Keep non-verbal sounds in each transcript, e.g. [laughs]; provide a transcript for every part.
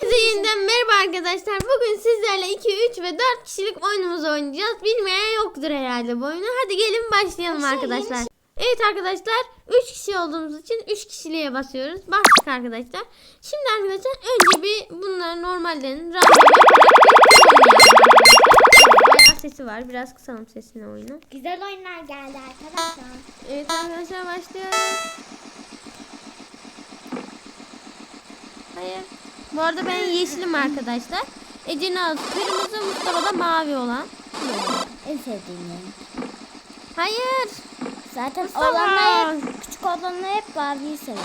Size yeniden merhaba arkadaşlar. Bugün sizlerle 2, 3 ve 4 kişilik oyunumuzu oynayacağız. Bilmeyen yoktur herhalde bu oyunu. Hadi gelin başlayalım Şey, arkadaşlar. Evet arkadaşlar 3 kişi olduğumuz için 3 kişiliğe basıyoruz. Bastık arkadaşlar. Şimdi arkadaşlar önce bir bunları normalden random Bayağı sesi var. Biraz kısalım sesini oyunu. Güzel oyunlar geldi arkadaşlar. Evet arkadaşlar başlıyoruz. Hayır. Bu arada ben yeşilim arkadaşlar. Ece Naz kırmızı, Mustafa da mavi olan. En sevdiğim renk. Hayır. Zaten Mustafa. olanlar hep, küçük olanlar hep Barbie'yi sever.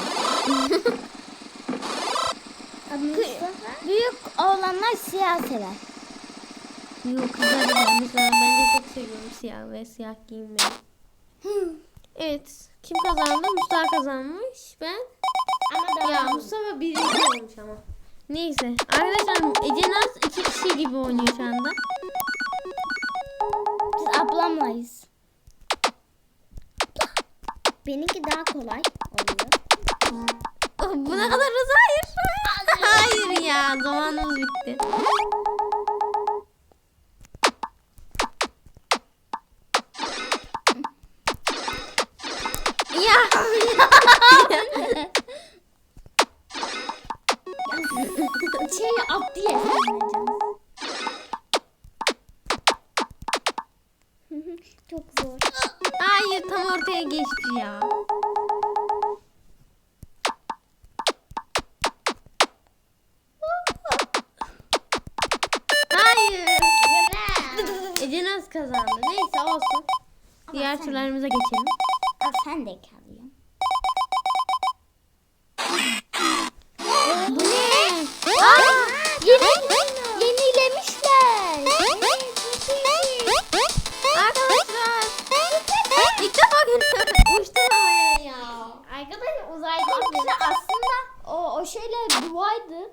[laughs] Büyük olanlar siyah sever. Yok kızlar ben de çok seviyorum siyah ve siyah giyinmeyi. Evet. Kim kazandı? Mustafa kazanmış. Ben Ama ya Mustafa birinci olmuş ama. Neyse. Arkadaşlar Ece Naz iki kişi gibi oynuyor şu anda. Biz ablamlayız. Benimki daha kolay oluyor. Oh, bu ne kadar hızlı? Hayır. [laughs] Hayır ya. Zamanımız bitti. Kazandı. Neyse olsun. Diğer sen- turlarımıza geçelim. Al sen de kalıyorsun. Bu ne? Aa, Yeni, yenilemişler. arkadaşlar. İlk defa görüyorum. Uçtum havaya ya. Arkadaşlar uzayda Arkadaşlar aslında o, o şeyler duaydı.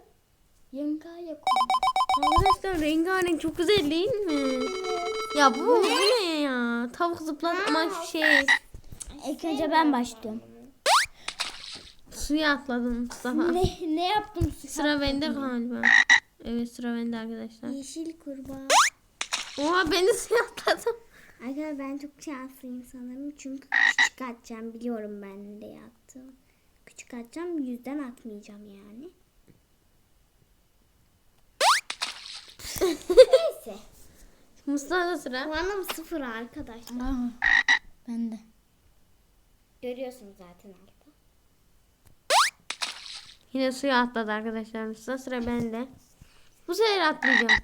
Yankaya koydu. Arkadaşlar rengarenk çok güzel değil mi? Ya bu, bu ne ya? Tavuk zıplatma şey. İlk önce ben başlıyorum. Suya atladım Mustafa. Ne, ne yaptım? Sıra bende galiba. Evet sıra bende arkadaşlar. Yeşil kurbağa. Oha ben de suya atladım. Arkadaşlar ben çok şanslıyım sanırım. Çünkü küçük atacağım. Biliyorum ben de yaptım. Küçük atacağım. Yüzden atmayacağım yani. [laughs] Neyse. Mustafa da sıra. Puanım sıfır arkadaşlar. ben de. Görüyorsunuz zaten arkada. Yine suya atladı arkadaşlar. Mustafa sıra bende. Bu sefer atlayacağım.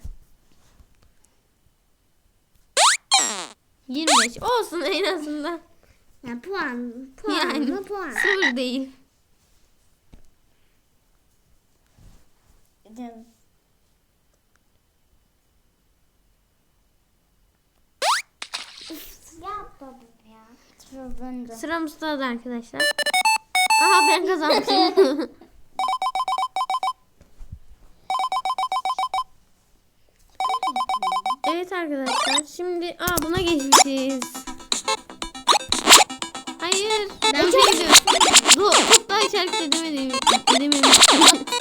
25 olsun en azından. Yani puan, puan Yani mı puan? sıfır değil. Ya baba ya. Sıra bende. Sıra Mustafa'da arkadaşlar. Aha ben kazanmışım. [laughs] evet arkadaşlar şimdi aa buna geçmişiz. Hayır. Ben. Bu çok daha işaret edemedim. Edememiştim. [laughs]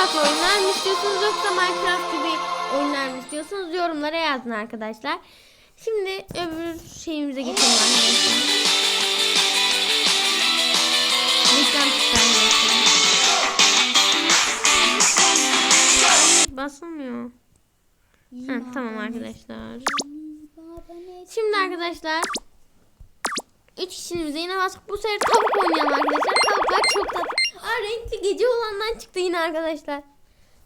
farklı oyunlar mı istiyorsunuz yoksa Minecraft gibi oyunlar mı istiyorsunuz yorumlara yazın arkadaşlar. Şimdi öbür şeyimize geçelim arkadaşlar. Basılmıyor. Heh, tamam arkadaşlar. Şimdi arkadaşlar 3 kişiliğimize yine bastık. Bu sefer tavuk oynayalım arkadaşlar. Tavuklar çok tatlı. Aa renkli gece olandan çıktı yine arkadaşlar.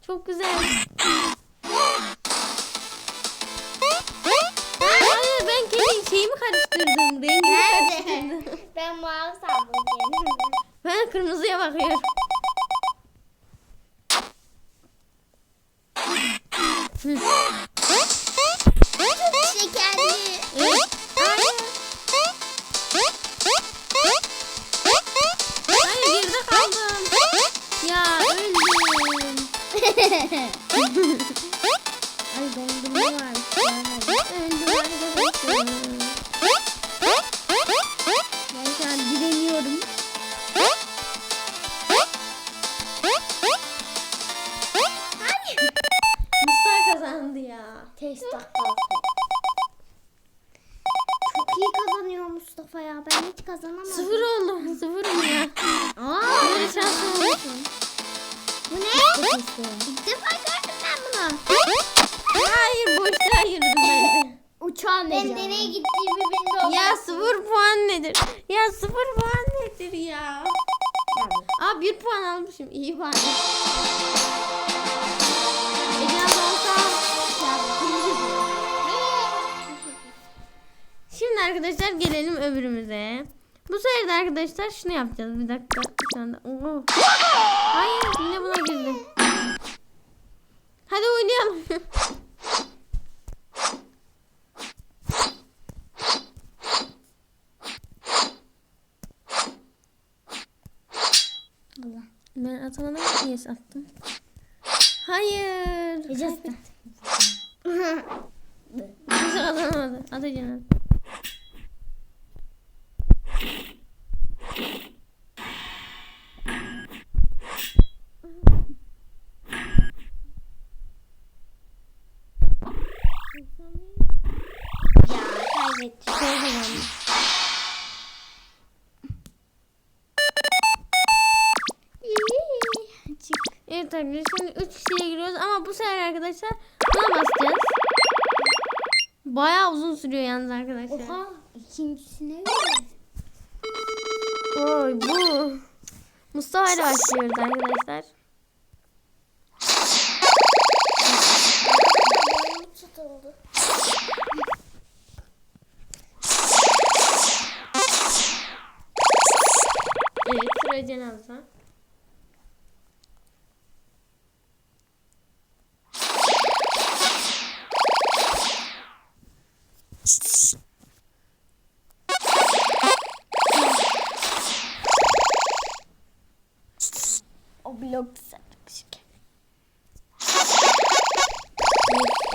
Çok güzel. Hayır ben kendi şeyimi karıştırdım. Rengimi karıştırdım. [laughs] ben mavi sandım kendimi. Ben kırmızıya bakıyorum. Hı. [laughs] Ay dondurma var. Öldüm arkadaşlar. Ne? İlk defa gördüm ben bunu. Hayır boşluğa girdim ben. Uçağın Ben nereye gittiğimi bilmiyorum. Ya sıfır puan nedir? Ya sıfır puan nedir ya? Aa bir puan almışım. İyi bari. Ecem olsa. [laughs] Şimdi arkadaşlar gelelim öbürümüze. Bu sefer de arkadaşlar şunu yapacağız. Bir dakika. Şu anda. Oo. Hayır yine buna girdim. Hadi oynayalım. Allah. Ben atamadım. Yes attım. Hayır. Ece Kimse kazanamadı. [laughs] Atacaksın. Ya Arkadaşlar şimdi 3 kişiye giriyoruz ama bu sefer arkadaşlar buna basacağız. Bayağı uzun sürüyor yalnız arkadaşlar. Oha. İkincisine Oy bu. Mustafa ile başlıyoruz arkadaşlar. Evet sıra Cenaz'da.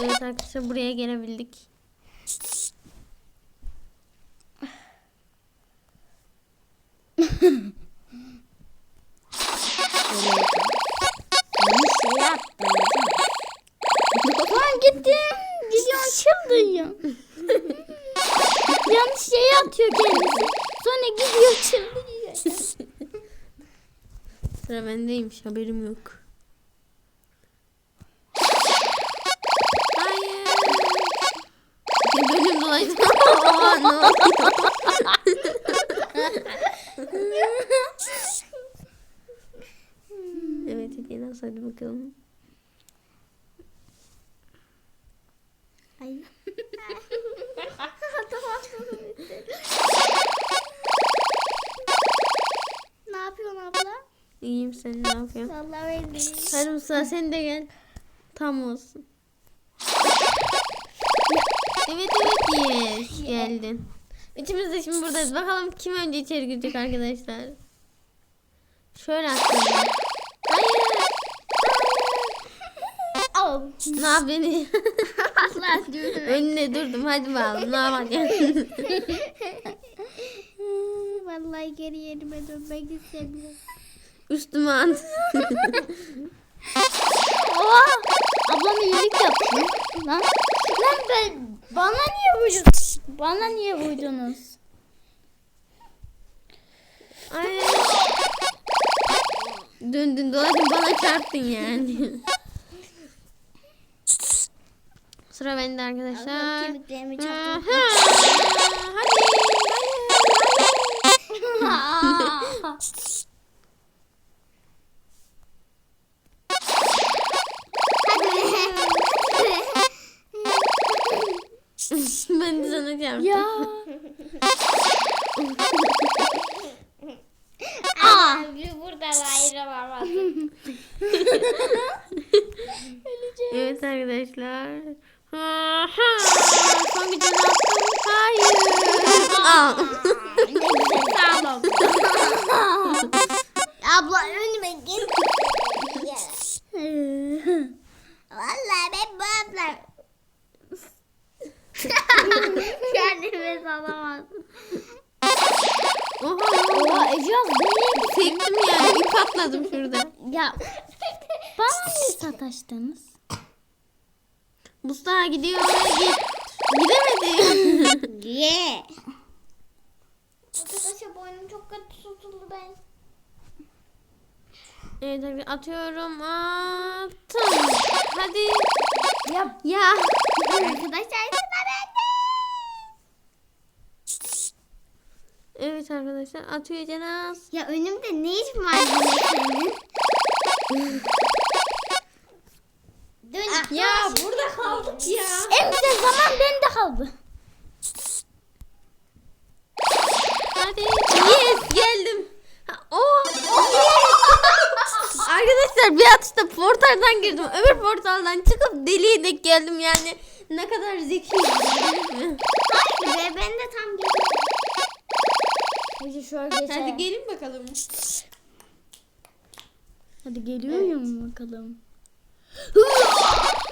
Evet, arkadaşlar buraya gelebildik. Lan gittim. Gidiyor çıldırıyor. Yanlış şey atıyor kendisi. Sonra gidiyor çıldırıyor. Sıra bendeymiş haberim yok. Hayır. Oldu? evet Enes hadi bakalım. Ay. ne yapıyorsun abla? İyiyim sen ne yapıyorsun? Vallahi ben de. Hadi Musa sen de gel. Tam olsun. Evet evet yes geldin. Üçümüz de şimdi buradayız. Bakalım kim önce içeri girecek arkadaşlar. Şöyle atlayalım. Hayır. Al. Ne yapıyorsun? Allah diyorum. Önüne durdum. Hadi bakalım. Ne yapacaksın? Vallahi geri yerime dönmek istemiyorum. Üstüme at. Oha! Ablam iyilik yaptı. Lan, lan ben, bana niye vurdunuz? Bana niye vurdunuz? Ay. Döndün dolaşın bana çarptın yani. Sıra bende arkadaşlar. Kemiklerimi Aha, çarptım. Hadi. [laughs] ben de sana çarptım. ya. Aa. Buradan ayrılamadım. [laughs] Evet arkadaşlar. Ha, ha. Son bir tane attım. Hayır. Aa. Tutuldu ben. evet arkadaşlar atıyorum. Attım. Hadi. Ya Ya. Arkadaşlar sıra bende. Evet arkadaşlar atıyor Cenaz. Ya önümde ne iş var senin? Dön. Ya burada kaldık ya. en güzel zaman bende kaldı. Hadi. Yes geldim. Oh. [laughs] Arkadaşlar bir atışta portaldan girdim. Öbür portaldan çıkıp deliye dek geldim yani. Ne kadar mü? Hayır be ben de tam geliyorum. Ece şöyle geçer. Hadi gelin bakalım. Hadi geliyorum bakalım. [laughs]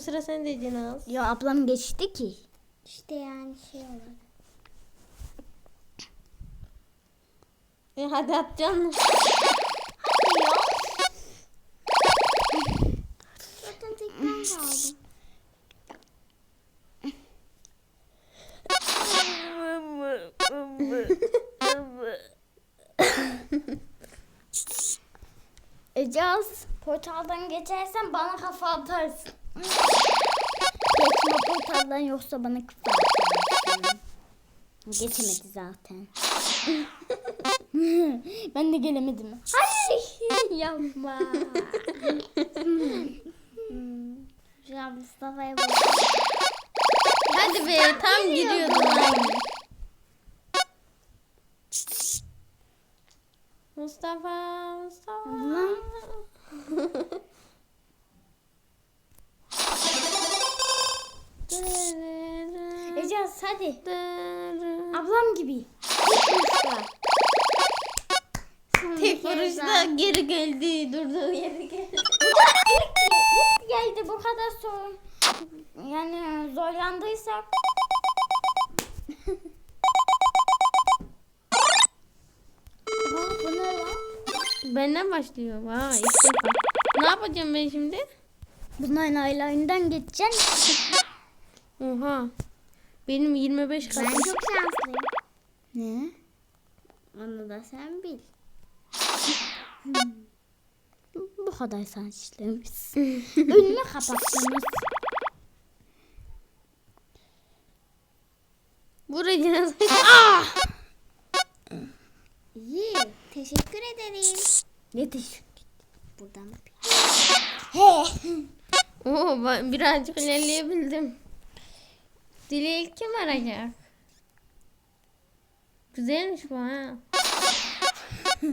Şimdi sıra sende Cenaz. Ya ablam geçti ki. İşte yani şey olarak. E hadi atacaksın. Zaten tek ben kaldım. [laughs] Ecaz portaldan geçersen bana kafa atarsın. Geçme portaldan yoksa bana atarsın. Geçemedi zaten. [laughs] ben de gelemedim. Hayır [laughs] yapma. Şu an Mustafa'ya bak. Hadi be tam giriyordum. Mustafa, Mustafa. [laughs] Ecaz hadi. Ablam gibi. Tek vuruşta geri geldi. Durduğu yere geldi. İlk geldi bu kadar sorun. Yani zorlandıysak. Benden başlıyor. Vay ilk defa. Ne yapacağım ben şimdi? Bunların aylarından geçeceksin. Oha. Benim 25 Ben kat. çok şanslıyım. Ne? Onu da sen bil. Bu kadar saçlarımız. [laughs] Önünü kapattınız. Buraya [laughs] Ah! İyi. Teşekkür ederim. Ne teşekkür Buradan bir. He. Oo, ben birazcık ilerleyebildim. Dileği kim arayacak? Güzelmiş bu ha. [laughs]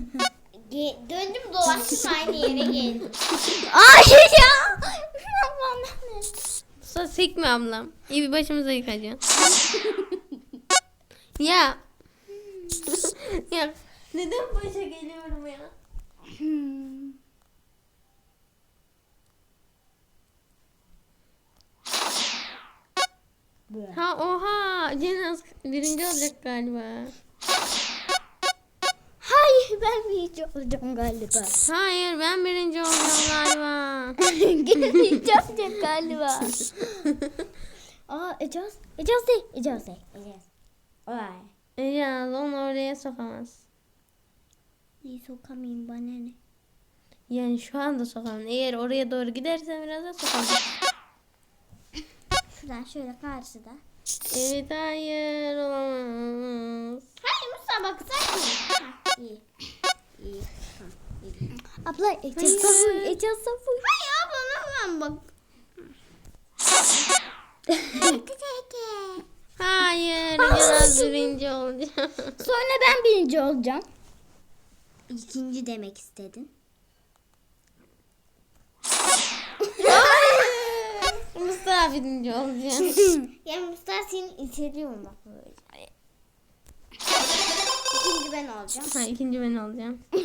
Ge- döndüm dolaştım aynı yere geldim. [laughs] Ay ya. [laughs] Musa sekme ablam. İyi bir başımıza yıkacaksın. ya. ya. Neden başa geliyorum ya? Ha oha. Cenaz birinci olacak galiba. Hayır ben bir birinci olacağım galiba. Hayır ben birinci olacağım galiba. [laughs] birinci olacağım galiba. [laughs] Aa Ecaz. Ecaz değil. Ecaz değil. Ecaz. Ecaz onu oraya sokamaz. İyi sokamayayım bana ne. Yani şu anda sokamam. Eğer oraya doğru gidersen biraz da sokamam. Şuradan şöyle karşıda. Evet hayır olamaz. Hayır Musa bak sen Ha, İyi. İyi. Tamam, iyi. Abla Hayır. savuy. Ecaz savuy. Hayır abla hemen bak. [laughs] Hayır Ecaz birinci olacağım. Sonra ben birinci olacağım. İkinci demek istedin. Mustafa birinci olacağım. [laughs] Ya Mustafa seni iteliyorum bak böyle. İkinci ben olacağım. ha, ikinci ben olacağım. [laughs]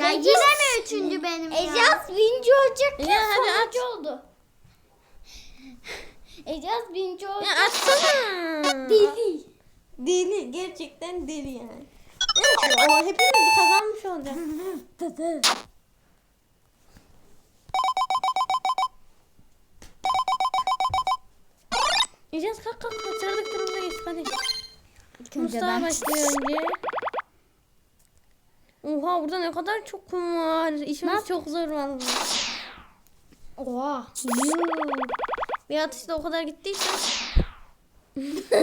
Ya yine mi üçüncü benim ya? Ecaz birinci olacak. Ya hadi aç. oldu. Ecaz birinci oldu. Ya açsana. Deli. Deli gerçekten deli yani. Evet, o hepimiz kazanmış olacak. Ecaz kalk kalk çardıklarımıza geç hadi. Mustafa başlıyor önce. Oha burada ne kadar çok kum var. İşimiz çok zor vallahi. Oha. Bir atışta o kadar gittiyse. [laughs]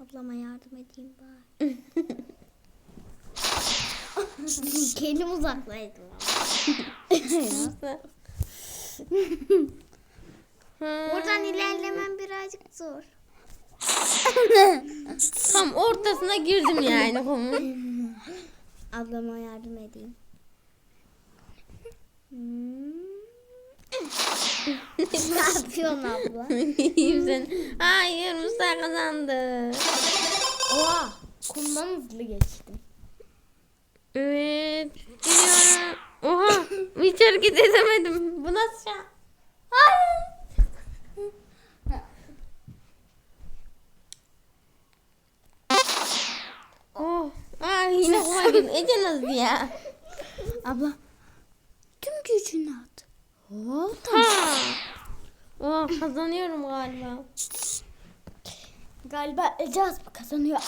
Ablama yardım edeyim bari. [laughs] Kendim uzaklaydım. [laughs] [laughs] Oradan ilerlemem birazcık zor. [laughs] Tam ortasına girdim yani kumun. Ablama yardım edeyim. [laughs] Ne yapıyorsun abla? İyiyim sen. Hayır Mustafa kazandı. Oha. Kumdan hızlı geçtim. Evet. Gidiyorum. Oha. Hiç hareket edemedim. Bu nasıl şey? Oh. Ay yine girdim. Ece nasıl ya? Abla. Tüm gücünü at. Oh. Ha. Oh kazanıyorum galiba. Galiba Ecaz kazanıyor.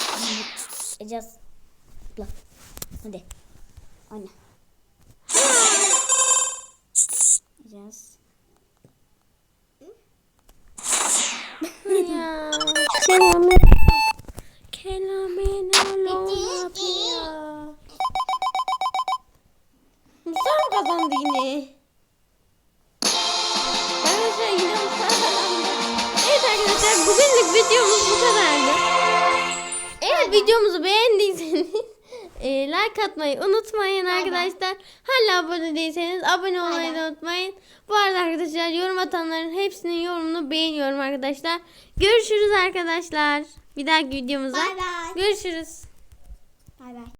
Ecaz. Abla. Hadi. Anne. Ecaz. ya. Abone olmayı da unutmayın. Bu arada arkadaşlar yorum atanların hepsinin yorumunu beğeniyorum arkadaşlar. Görüşürüz arkadaşlar. Bir dahaki videomuzda. Bay bay. Görüşürüz. Bay bay.